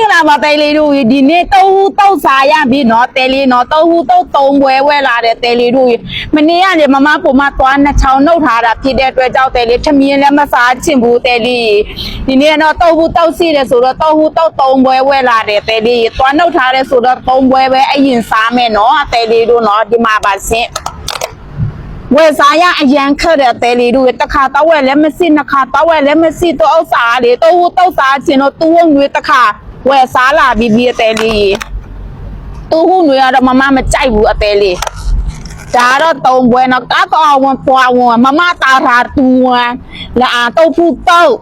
င်္ဂလာပါတဲလေးတို့ဒီနေ့တုံးဟူတုတ်စားရပြီနော်တဲလေးနော်တုံးဟူတုတ်သုံးပွဲဝဲလာတဲ့တဲလေးတို့မနေ့ကလေမမပုံမသွားနှစ်ချောင်းနှုတ်ထားတာဖြစ်တဲ့အတွက်ကြောင့်တဲလေးထမင်းလည်းမစားချင်ဘူးတဲလေးဒီနေ့ကတော့တုံးဟူတုတ်စီတယ်ဆိုတော့တုံးဟူတုတ်သုံးပွဲဝဲလာတဲ့တဲလေးသွားနှုတ်ထားတဲ့ဆိုတော့သုံးပွဲပဲအရင်စားမယ်နော်တဲလေးတို့နော်ဒီမှာပါစင်ဝယ်စားရအရန်ခက်တဲ့တဲလေးတို့တခါတော့ဝယ်လည်းမရှိနှစ်ခါတော့ဝယ်လည်းမရှိတော့ဥစ္စာလေတော့ဝတော့စားခြင်းတော့သူ့ဝငွေတခါ ဝယ်စားလာပြီးပြီးအသေးလေးရေသူ့ခုနွေကတော့မမမကြိုက်ဘူးအသေးလေးဒါတော့သုံးပွဲနော်ကကောင်ဝန်ပွားဝန်မမတာတာတူဝန်လာတုတ်ဖူတုတ်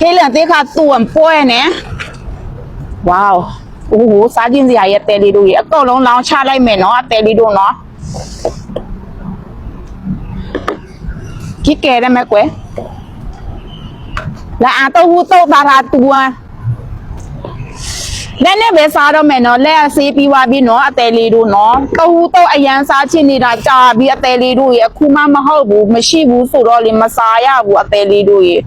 ခေလန်သေးခါသူ့ဝန်ပွဲနဲ့ဝေါအိုးဟိုစားကျင်စရာရဲ့တဲလေးတို့ရေအကုန်လုံးလောင်းချလိုက်မယ်နော်တဲလေးတို့နော်ကြီးကဲရမယ်ကွယ်လာအတော့ဟူတော့တာတာတူဝန် လက်နဲ့ပဲစားတော့မယ်နော်လက်ကဆေးပြီးွားပြီးနော်အသေးလေးတို့နော်တဟူတော့အရန်စားချင်နေတာကြာပြီးအသေးလေးတို့ရေအခုမှမဟုတ်ဘူးမရှိဘူးဆိုတော့လေမစားရဘူးအသေးလေးတို့ရေ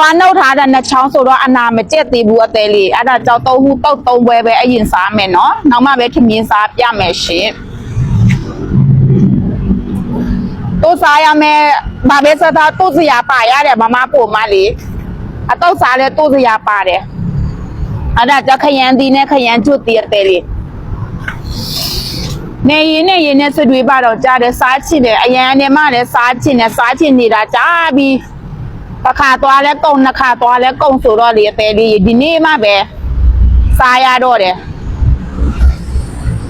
ွာနှုတ်ထားတဲ့နှချောင်းဆိုတော့အနာမကျက်သေးဘူးအသေးလေးအဲ့ဒါကြောင့်တုံးမှုတုတ်သုံးပွဲပဲအရင်စားမယ်နော်နောက်မှပဲထမင်းစားပြမယ်ရှင်တို့စားရမယ် ဘာပဲစားတာတို့စရာပါရတယ်မမပို့မလေးအတော့စားလဲတို့စရာပါတယ်အဲ့ဒါကြောင့်ခရမ်းသီးနဲ့ခရမ်းကျွတ်တည်းအသေးလေးနေရင်နဲ့ရင်နဲ့ဆွတွေပါတော့ကြားတယ်စားချင်တယ်အရန်နဲ့မှလည်းစားချင်တယ်စားချင်နေတာကြားပြီးတစ်ခါသွားလဲကုန်နှစ်ခါသွားလဲကုန်ဆိုတော့လေအသေးလေးဒီနေ့မှပဲစားရတော့တယ်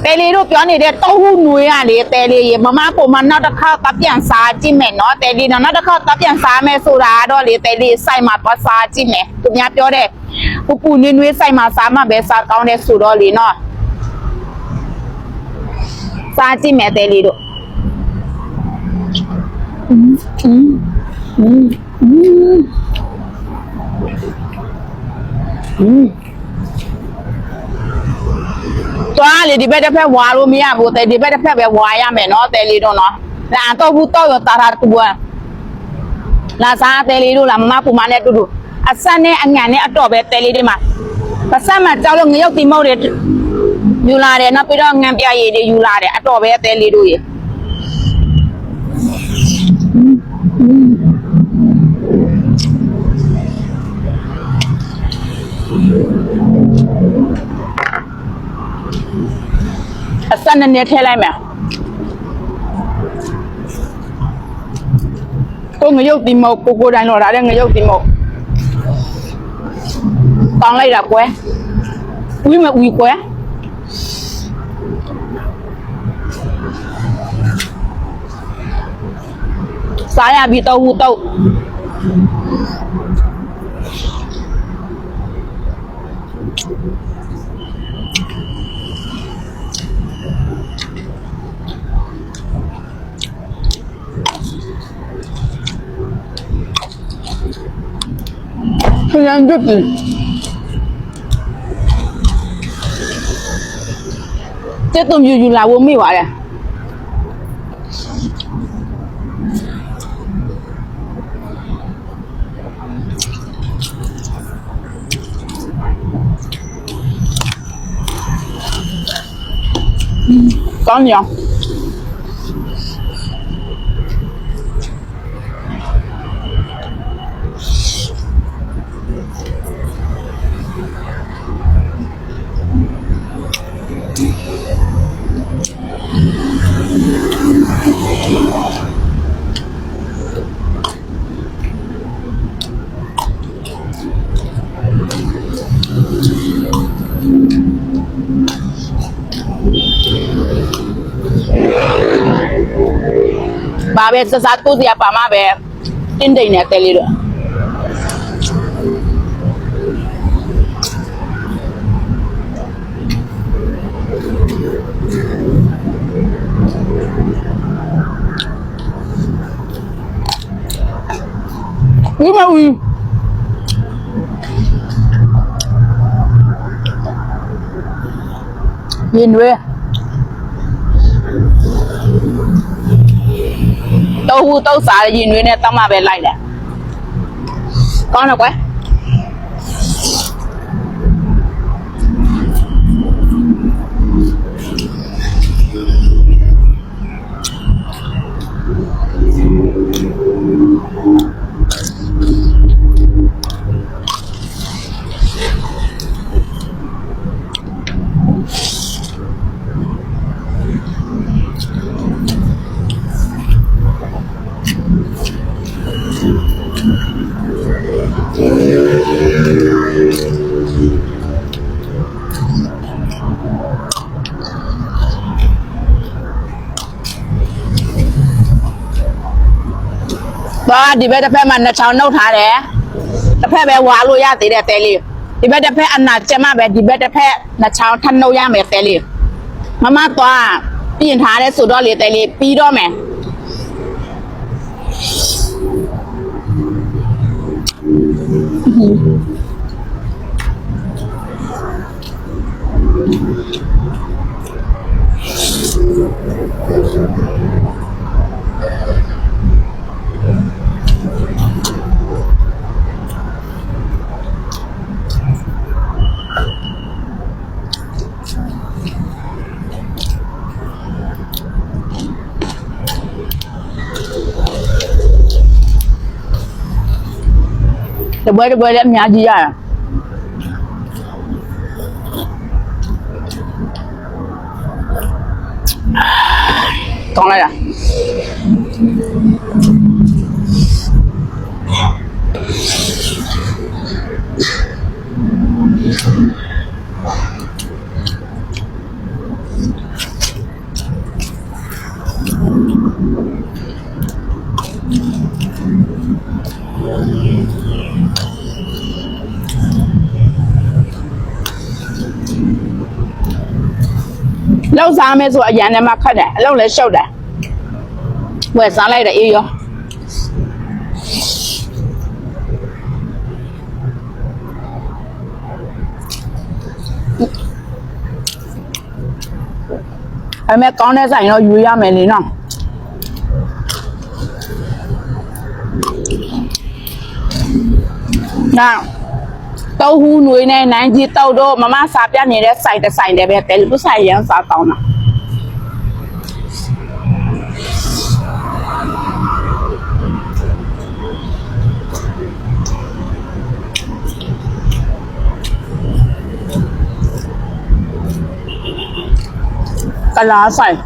တဲလေးတို့ပြောနေတဲ့တောက်ဟုနွေရလေတဲလေးရေမမပုံမနောက်တစ်ခါတပ်ပြန်စားကြည့်မယ်နော်တဲလေးနောက်တစ်ခါတပ်ပြန်စားမယ်ဆိုတာတော့လေတဲလေးစိုက်မှာသွားစားကြည့်မယ်သူများပြောတဲ့ပူပူနွေနွေစိုက်မှာစားမှပဲစားကောင်းတဲ့ဆိုတော့လေနော်စားကြည့်မယ်တဲလေးတို့อืมอืมอืม သွား လေဒီဘက်တစ်ဖက်ဝါလို့မရဘူးတဲ့ဒီဘက်တစ်ဖက်ပဲဝါရမယ်နော်တဲလေးတို့နော်လာတော့ဘူးတော့ရတာတာတူဘလာစားတဲလေးတို့လာမမပူမနဲ့တူတူအဆက်နဲ့အငံနဲ့အတော့ပဲတဲလေးတွေမှာပတ်စက်မှာကြောက်လို့ငရုတ်တိမုတ်တွေယူလာတယ်နောက်ပြီးတော့ငံပြရည်တွေယူလာတယ်အတော့ပဲတဲလေးတို့ရေ အဆက်နဲ့နဲ့ထဲလိုက်မယ်ကိုငရုတ်တိမုတ်ကိုကိုတိုင်းတော့ဒါတဲ့ငရုတ်တိမုတ်ကောင်းလိုက်တာကွယ်ဥမဥကွယ်စားရပြီတော့ဟူတော့ 그냥 줬지. Chết tôi vừa vừa là uống mì vậy à? Có gì không? ကောင်းညောင်းဘာပဲစစားတိုးစရာပါမပဲ တင်းတိန်နဲ့တဲလေးတော့ဦးမဦးရင်ရွေးတုံးဟူတုံးစားရင်တွေနဲ့တမပဲလိုက်တယ်ကောင်းတယ်ကွယ် သွားဒီဘက်တစ်ဖက်မှာနှစ်ချောင်းနှုတ်ထားတယ်တစ်ဖက်ပဲဝါလို့ရသေးတယ်တဲလေးဒီဘက်တစ်ဖက်အနာကျမပဲဒီဘက်တစ်ဖက်နှစ်ချောင်းထပ်နှုတ်ရမယ်တဲလေးမမသွားပြင်ထားတဲ့ဆိုတော့လေတဲလေးပြီးတော့မယ် တပွဲတပွဲလည်းအများကြီးရတာကောင်းလိုက်လား လောက်စားမယ်ဆိုအရန်ထဲမှာခတ်တယ်အလောက်လည်းရှုပ်တယ်ဝယ်စားလိုက်တယ်အေးရောအမေကောင်းတဲ့ဆိုင်တော့ယူရမယ်လေနော်နောက် တောက်ဟူးနွေနဲ့နိုင်ကြီးတောက်တော့မမစားပြနေတဲ့ဆိုင်တစ်ဆိုင်တည်းပဲတယ်လူဆိုင်ရန်စားကောင်းတာကလာဆိုင်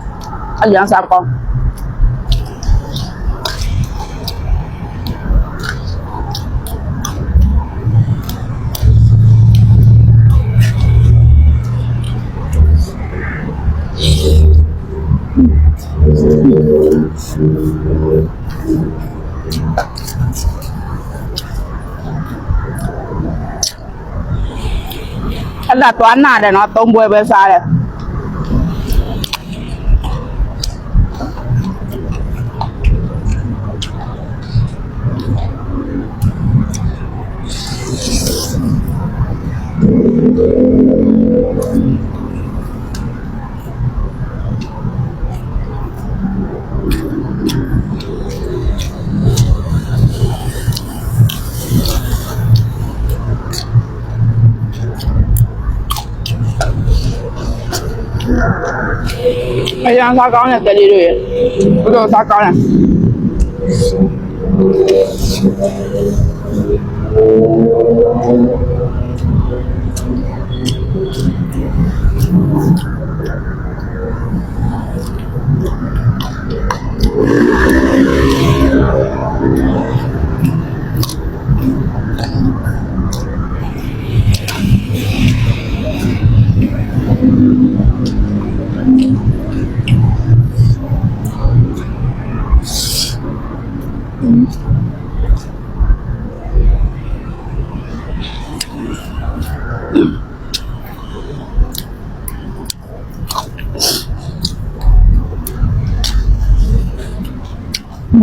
အရန်စားကောင်း အဲ့ဒါသွားနာတ ယ်နော်သုံးပွဲပဲစားတယ်အရန်စားကောင်းတဲ့ကလေးတို့ရေဘယ်လိုစားကောင်းလဲ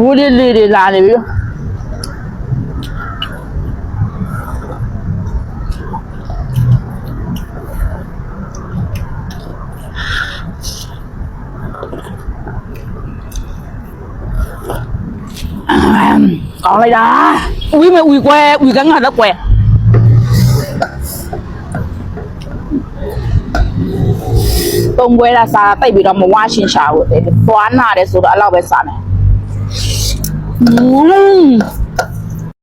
ဘူးလေးလေးတွေလာနေပြီမ်ကောင်းလိုက်တာဦးမေဦးကွယ်ဦးကငါတော့ကွယ်တုံးပွဲလာစားတိတ်ပြီးတော့မဝါရှင်း ရှာ